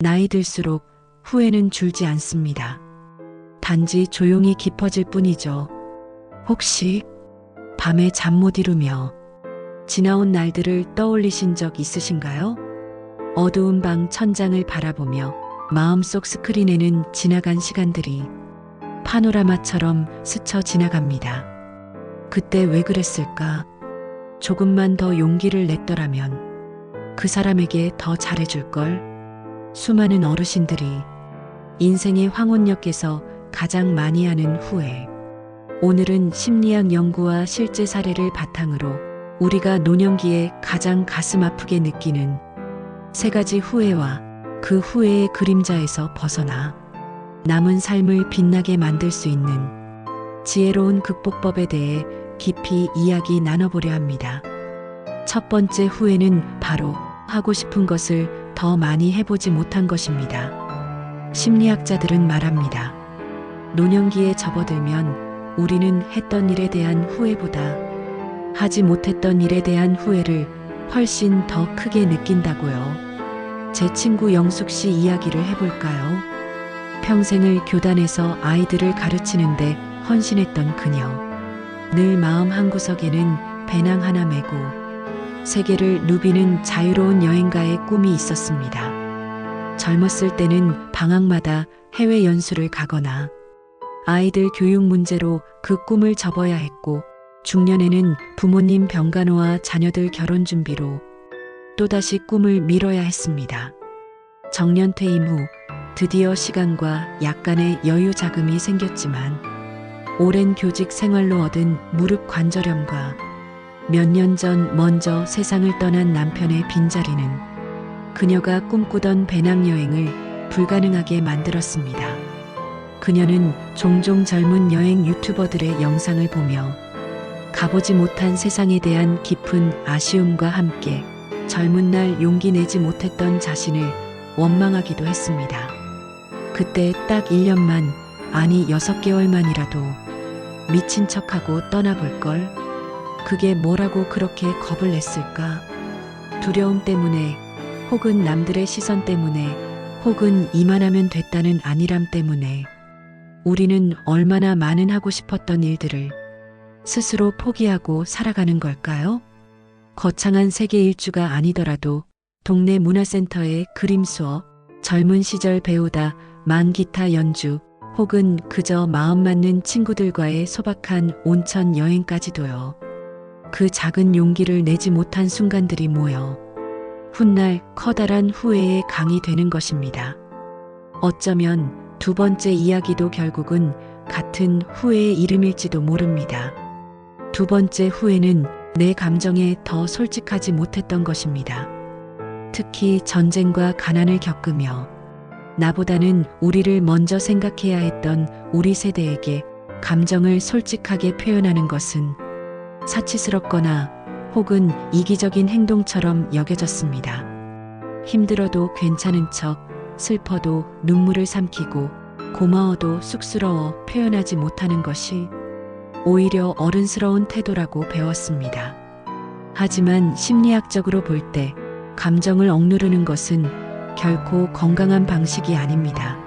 나이 들수록 후회는 줄지 않습니다. 단지 조용히 깊어질 뿐이죠. 혹시 밤에 잠 못 이루며 지나온 날들을 떠올리신 적 있으신가요? 어두운 방 천장을 바라보며 마음속 스크린에는 지나간 시간들이 파노라마처럼 스쳐 지나갑니다. 그때 왜 그랬을까? 조금만 더 용기를 냈더라면 그 사람에게 더 잘해줄 걸? 수많은 어르신들이 인생의 황혼역에서 가장 많이 하는 후회. 오늘은 심리학 연구와 실제 사례를 바탕으로 우리가 노년기에 가장 가슴 아프게 느끼는 세 가지 후회와 그 후회의 그림자에서 벗어나 남은 삶을 빛나게 만들 수 있는 지혜로운 극복법에 대해 깊이 이야기 나눠보려 합니다. 첫 번째 후회는 바로 하고 싶은 것을 더 많이 해보지 못한 것입니다. 심리학자들은 말합니다. 노년기에 접어들면 우리는 했던 일에 대한 후회보다 하지 못했던 일에 대한 후회를 훨씬 더 크게 느낀다고요. 제 친구 영숙 씨 이야기를 해볼까요? 평생을 교단에서 아이들을 가르치는데 헌신했던 그녀. 늘 마음 한구석에는 배낭 하나 메고 세계를 누비는 자유로운 여행가의 꿈이 있었습니다. 젊었을 때는 방학마다 해외 연수를 가거나 아이들 교육 문제로 그 꿈을 접어야 했고 중년에는 부모님 병간호와 자녀들 결혼 준비로 또다시 꿈을 미뤄야 했습니다. 정년 퇴임 후 드디어 시간과 약간의 여유 자금이 생겼지만 오랜 교직 생활로 얻은 무릎 관절염과 몇 년 전 먼저 세상을 떠난 남편의 빈자리는 그녀가 꿈꾸던 배낭여행을 불가능하게 만들었습니다. 그녀는 종종 젊은 여행 유튜버들의 영상을 보며 가보지 못한 세상에 대한 깊은 아쉬움과 함께 젊은 날 용기 내지 못했던 자신을 원망하기도 했습니다. 그때 딱 1년만, 아니 6개월만이라도 미친 척하고 떠나볼 걸. 그게 뭐라고 그렇게 겁을 냈을까? 두려움 때문에, 혹은 남들의 시선 때문에, 혹은 이만하면 됐다는 안일함 때문에, 우리는 얼마나 많은 하고 싶었던 일들을 스스로 포기하고 살아가는 걸까요? 거창한 세계 일주가 아니더라도 동네 문화센터의 그림 수업, 젊은 시절 배우다 만 기타 연주, 혹은 그저 마음 맞는 친구들과의 소박한 온천 여행까지도요. 그 작은 용기를 내지 못한 순간들이 모여 훗날 커다란 후회의 강이 되는 것입니다. 어쩌면 두 번째 이야기도 결국은 같은 후회의 이름일지도 모릅니다. 두 번째 후회는 내 감정에 더 솔직하지 못했던 것입니다. 특히 전쟁과 가난을 겪으며 나보다는 우리를 먼저 생각해야 했던 우리 세대에게 감정을 솔직하게 표현하는 것은 사치스럽거나 혹은 이기적인 행동처럼 여겨졌습니다. 힘들어도 괜찮은 척, 슬퍼도 눈물을 삼키고 고마워도 쑥스러워 표현하지 못하는 것이 오히려 어른스러운 태도라고 배웠습니다. 하지만 심리학적으로 볼 때 감정을 억누르는 것은 결코 건강한 방식이 아닙니다.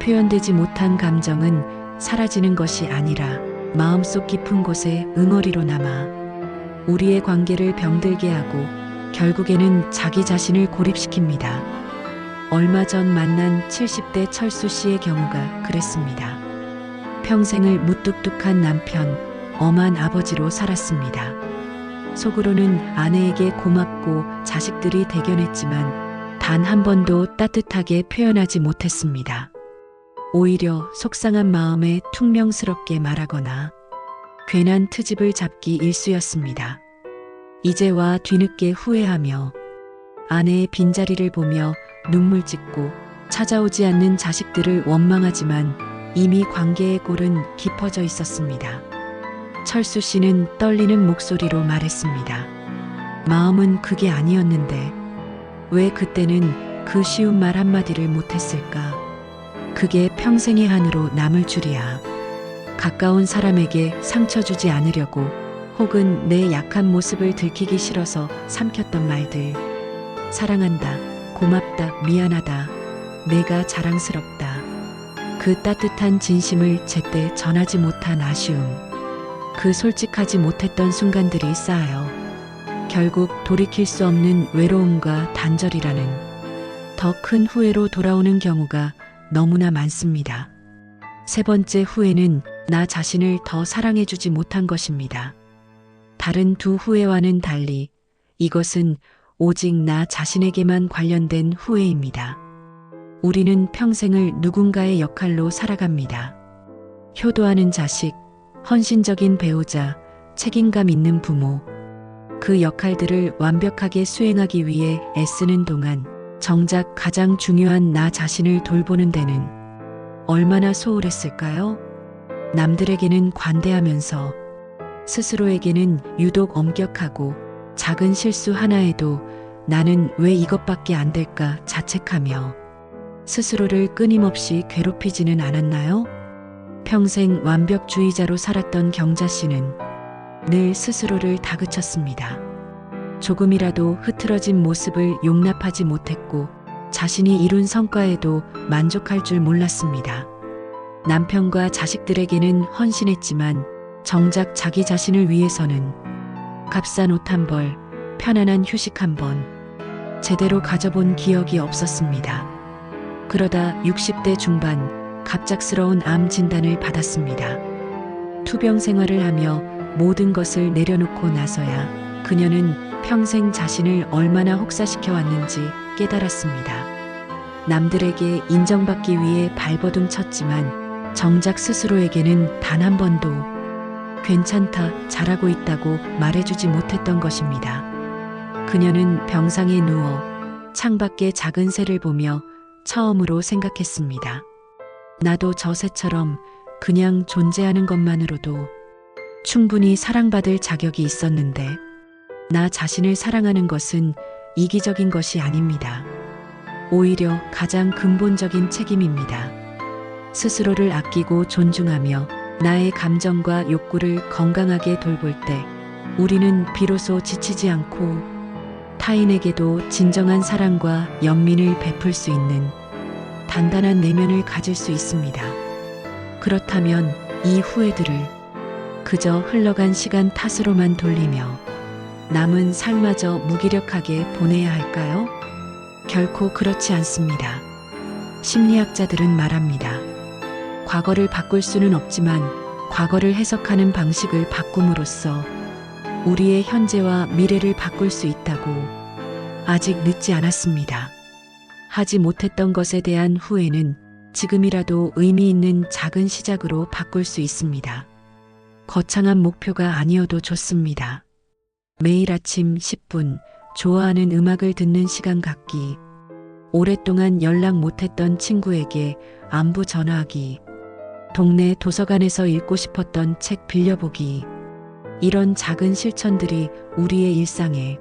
표현되지 못한 감정은 사라지는 것이 아니라 마음속 깊은 곳에 응어리로 남아 우리의 관계를 병들게 하고 결국에는 자기 자신을 고립시킵니다. 얼마 전 만난 70대 철수 씨의 경우가 그랬습니다. 평생을 무뚝뚝한 남편, 엄한 아버지로 살았습니다. 속으로는 아내에게 고맙고 자식들이 대견했지만 단 한 번도 따뜻하게 표현하지 못했습니다. 오히려 속상한 마음에 퉁명스럽게 말하거나 괜한 트집을 잡기 일쑤였습니다. 이제와 뒤늦게 후회하며 아내의 빈자리를 보며 눈물 짓고 찾아오지 않는 자식들을 원망하지만 이미 관계의 골은 깊어져 있었습니다. 철수 씨는 떨리는 목소리로 말했습니다. 마음은 그게 아니었는데 왜 그때는 그 쉬운 말 한마디를 못했을까? 그게 평생의 한으로 남을 줄이야. 가까운 사람에게 상처 주지 않으려고 혹은 내 약한 모습을 들키기 싫어서 삼켰던 말들. 사랑한다, 고맙다, 미안하다, 내가 자랑스럽다. 그 따뜻한 진심을 제때 전하지 못한 아쉬움. 그 솔직하지 못했던 순간들이 쌓여 결국 돌이킬 수 없는 외로움과 단절이라는 더 큰 후회로 돌아오는 경우가 너무나 많습니다. 세 번째 후회는 나 자신을 더 사랑해주지 못한 것입니다. 다른 두 후회와는 달리 이것은 오직 나 자신에게만 관련된 후회입니다. 우리는 평생을 누군가의 역할로 살아갑니다. 효도하는 자식, 헌신적인 배우자, 책임감 있는 부모. 그 역할들을 완벽하게 수행하기 위해 애쓰는 동안 정작 가장 중요한 나 자신을 돌보는 데는 얼마나 소홀했을까요? 남들에게는 관대하면서 스스로에게는 유독 엄격하고 작은 실수 하나에도 나는 왜 이것밖에 안 될까 자책하며 스스로를 끊임없이 괴롭히지는 않았나요? 평생 완벽주의자로 살았던 경자 씨는 늘 스스로를 다그쳤습니다. 조금이라도 흐트러진 모습을 용납하지 못했고 자신이 이룬 성과에도 만족할 줄 몰랐습니다. 남편과 자식들에게는 헌신했지만 정작 자기 자신을 위해서는 값싼 옷 한 벌, 편안한 휴식 한 번, 제대로 가져본 기억이 없었습니다. 그러다 60대 중반 갑작스러운 암 진단을 받았습니다. 투병 생활을 하며 모든 것을 내려놓고 나서야 그녀는 평생 자신을 얼마나 혹사시켜 왔는지 깨달았습니다. 남들에게 인정받기 위해 발버둥 쳤지만 정작 스스로에게는 단 한 번도 괜찮다, 잘하고 있다고 말해주지 못했던 것입니다. 그녀는 병상에 누워 창밖의 작은 새를 보며 처음으로 생각했습니다. 나도 저 새처럼 그냥 존재하는 것만으로도 충분히 사랑받을 자격이 있었는데 나 자신을 사랑하는 것은 이기적인 것이 아닙니다. 오히려 가장 근본적인 책임입니다. 스스로를 아끼고 존중하며 나의 감정과 욕구를 건강하게 돌볼 때 우리는 비로소 지치지 않고 타인에게도 진정한 사랑과 연민을 베풀 수 있는 단단한 내면을 가질 수 있습니다. 그렇다면 이 후회들을 그저 흘러간 시간 탓으로만 돌리며 남은 삶마저 무기력하게 보내야 할까요? 결코 그렇지 않습니다. 심리학자들은 말합니다. 과거를 바꿀 수는 없지만 과거를 해석하는 방식을 바꿈으로써 우리의 현재와 미래를 바꿀 수 있다고 아직 늦지 않았습니다. 하지 못했던 것에 대한 후회는 지금이라도 의미 있는 작은 시작으로 바꿀 수 있습니다. 거창한 목표가 아니어도 좋습니다. 매일 아침 10분 좋아하는 음악을 듣는 시간 갖기. 오랫동안 연락 못했던 친구에게 안부 전화하기. 동네 도서관에서 읽고 싶었던 책 빌려보기. 이런 작은 실천들이 우리의 일상에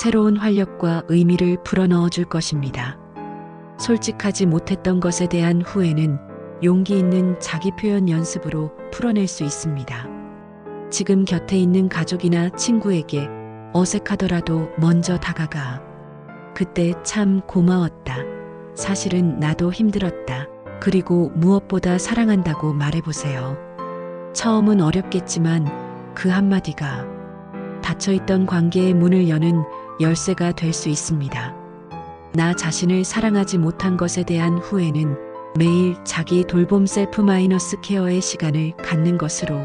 새로운 활력과 의미를 불어넣어 줄 것입니다. 솔직하지 못했던 것에 대한 후회는 용기 있는 자기 표현 연습으로 풀어낼 수 있습니다. 지금 곁에 있는 가족이나 친구에게 어색하더라도 먼저 다가가. 그때 참 고마웠다. 사실은 나도 힘들었다. 그리고 무엇보다 사랑한다고 말해보세요. 처음은 어렵겠지만 그 한마디가 닫혀있던 관계의 문을 여는 열쇠가 될 수 있습니다. 나 자신을 사랑하지 못한 것에 대한 후회는 매일 자기 돌봄 셀프 마이너스 케어의 시간을 갖는 것으로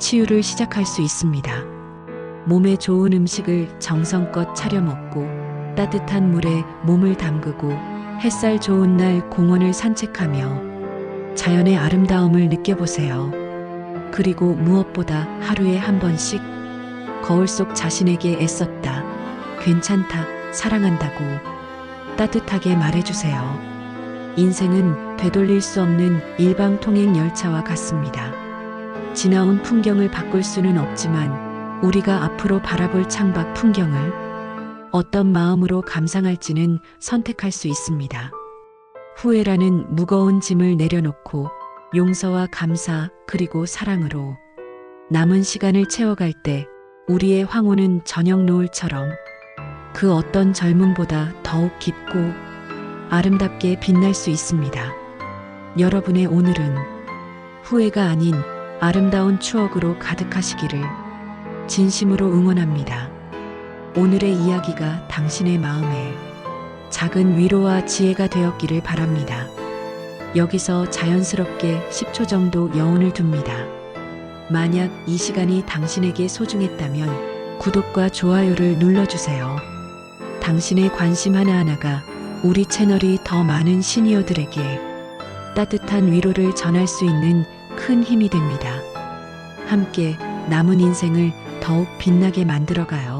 치유를 시작할 수 있습니다. 몸에 좋은 음식을 정성껏 차려 먹고 따뜻한 물에 몸을 담그고 햇살 좋은 날 공원을 산책하며 자연의 아름다움을 느껴보세요. 그리고 무엇보다 하루에 한 번씩 거울 속 자신에게 애썼다. 괜찮다. 사랑한다고 따뜻하게 말해주세요. 인생은 되돌릴 수 없는 일방통행 열차와 같습니다. 지나온 풍경을 바꿀 수는 없지만 우리가 앞으로 바라볼 창밖 풍경을 어떤 마음으로 감상할지는 선택할 수 있습니다. 후회라는 무거운 짐을 내려놓고 용서와 감사 그리고 사랑으로 남은 시간을 채워갈 때 우리의 황혼은 저녁 노을처럼 그 어떤 젊음보다 더욱 깊고 아름답게 빛날 수 있습니다. 여러분의 오늘은 후회가 아닌 아름다운 추억으로 가득하시기를 진심으로 응원합니다. 오늘의 이야기가 당신의 마음에 작은 위로와 지혜가 되었기를 바랍니다. 여기서 자연스럽게 10초 정도 여운을 둡니다. 만약 이 시간이 당신에게 소중했다면 구독과 좋아요를 눌러주세요. 당신의 관심 하나하나가 우리 채널이 더 많은 시니어들에게 따뜻한 위로를 전할 수 있는 큰 힘이 됩니다. 함께 남은 인생을 더욱 빛나게 만들어가요.